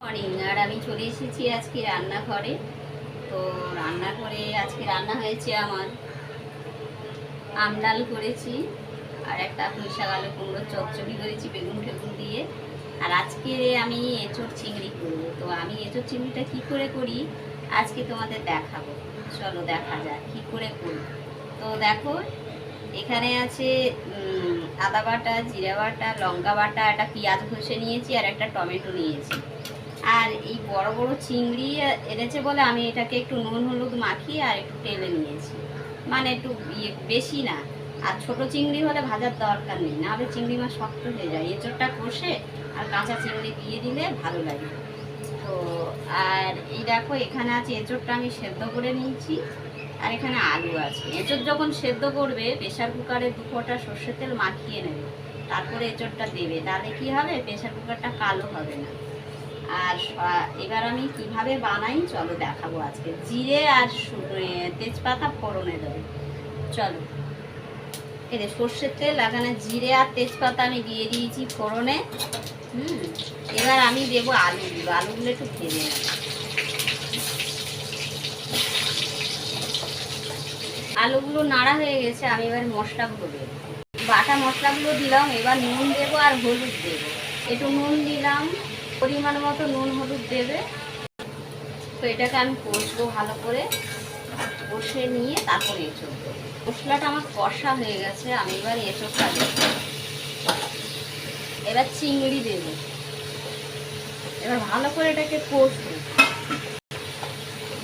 Morning আর আমি চলে এসেছি আজকে রান্নাঘরে। তো রান্নাঘরে আজকে রান্না হয়েছে আমার আম ডাল করেছি আর একটা পুঁইশাক আলু কুমড়ো চচ্চড়ি করেছি বেগুন টেগুন দিয়ে। আর আজকে আমি এঁচোড় চিংড়ি করব। তো আমি এঁচোড় চিংড়িটা কি করে করি? আজকে তোমাদের দেখাবো। চলো দেখা যাক কি করে করি। তো দেখো, এখানে আছে আদা বাটা, জিরা বাটা, লঙ্কা বাটা, একটা পেঁয়াজ ঘষে নিয়েছি আর একটা টমেটো নিয়েছি। আর এই বড় বড় চিংড়ি এনেছে বলে আমি এটাকে একটু নুন হলুদ মাখিয়ে আর একটু তেলে নিয়েছি। মানে একটু ইয়ে বেশি না। আর ছোট চিংড়ি হলে ভাজার দরকার নেই। নাহলে চিংড়ি মাছ শক্ত হয়ে যায়। এঁচোড়টা কষে আর কাঁচা চিংড়ি দিয়ে দিলে ভালো লাগে। তো আর এই দেখো, এখানে আছে এঁচোড়টা আমি সেদ্ধ করে নিয়েছি। আর এখানে আলু আছে। এঁচোড় যখন সেদ্ধ করবে প্রেশার কুকারে দু ফোঁটা সর্ষের তেল মাখিয়ে নেবে। তারপরে এঁচোড়টা দেবে। তাহলে কি হবে? প্রেশার কুকারটা কালো হবে না। আর এবার আমি কীভাবে বানাই? চলো দেখাবো আজকে। জিরে আর তেজপাতা ফোড়নে দেবো। চলো। যে সর্ষের তেল, এখানে জিরে আর তেজপাতা আমি দিয়ে দিয়েছি ফোড়নে। হুম, এবার আমি দেবো আলুগুলো। আলুগুলো একটু ভেজে নেব। আলুগুলো নাড়া হয়ে গেছে, আমি এবার মশলাগুলো দেবো। বাটা মশলাগুলো দিলাম, এবার নুন দেবো আর হলুদ দেবো। একটু নুন দিলাম, পরিমাণ মতো নুন হলুদ দেবে। তো এটাকে আমি কষবো ভালো করে। কষে নিয়ে তারপরে দেবো। মশলাটা আমার কষা হয়ে গেছে, আমি এবার এঁচড়টা দেবো। এবার চিংড়ি দেবো। এবার ভালো করে এটাকে কষবো।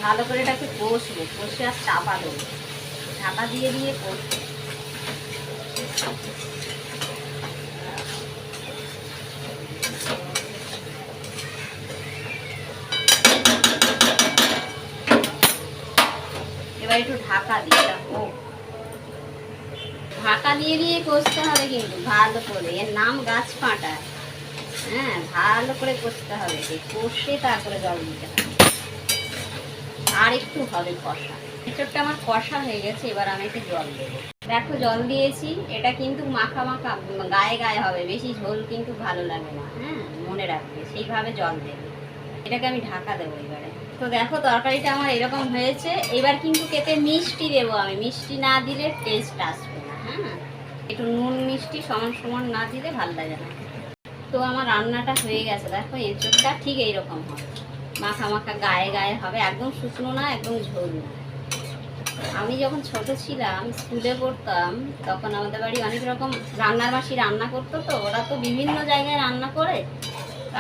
ভালো করে এটাকে কষবো, কষে আর চাপা দেবো। চাপা দিয়ে দিয়ে কষবো এবার একটু ঢাকা দিয়ে রাখব ঢাকা দিয়ে দিয়ে কষতে হবে কিন্তু, ভালো করে। এর নাম গাছ পাঁটা হ্যাঁ ভালো করে কষতে হবে। কষে তারপরে জল দিতে হবে। আর একটু হবে কষা। এঁচড়টা আমার কষা হয়ে গেছে, এবার আমি একটু জল দেবো। দেখো, জল দিয়েছি, এটা কিন্তু মাখা মাখা, গায়ে গায়ে হবে, বেশি ঝোল কিন্তু ভালো লাগে না হ্যাঁ মনে রাখবে, সেইভাবে জল দেবে। এটাকে আমি ঢাকা দেবো এবারে। তো দেখো, তরকারিটা আমার এরকম হয়েছে, এবার কিন্তু কেটে মিষ্টি দেবো আমি। মিষ্টি না দিলে টেস্ট আসবে না হ্যাঁ। একটু নুন মিষ্টি সমান সমান না দিলে ভালো লাগে না। তো আমার রান্নাটা হয়ে গেছে, দেখো এঁচড়টা ঠিক এইরকম হবে মাখা মাখা গায়ে গায়ে হবে, একদম শুকনো না, একদম ঝোল না। আমি যখন ছোট ছিলাম, স্কুলে পড়তাম, তখন আমাদের বাড়ি অনেক রকম রান্নার মাসি রান্না করতো তো, ওরা তো বিভিন্ন জায়গায় রান্না করে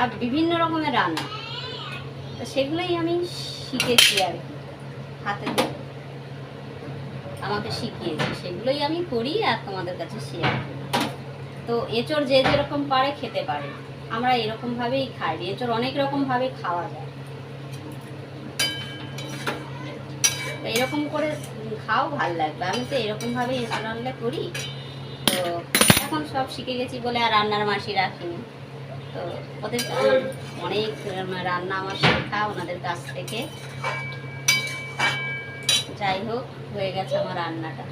আর বিভিন্ন রকমের রান্না। তো সেগুলোই আমি শিখেছি আর কি, হাতে। আমাকে শিখিয়েছে, সেগুলোই আমি করি আর তোমাদের কাছে শেয়ার করি। তো এঁচড় যে যেরকম পারে খেতে পারে। আমরা এরকমভাবেই খাই, এঁচড় অনেক রকমভাবে খাওয়া যায়। এরকম করে খাও, ভালো লাগবে। আমি তো এরকমভাবেই রান্না করি। তো এখন সব শিখে গেছি বলে আর রান্নার মাসি রাখিনি। তো ওদের অনেক রান্না আমার শেখা ওনাদের কাছ থেকে। যাই হোক, হয়ে গেছে আমার রান্নাটা।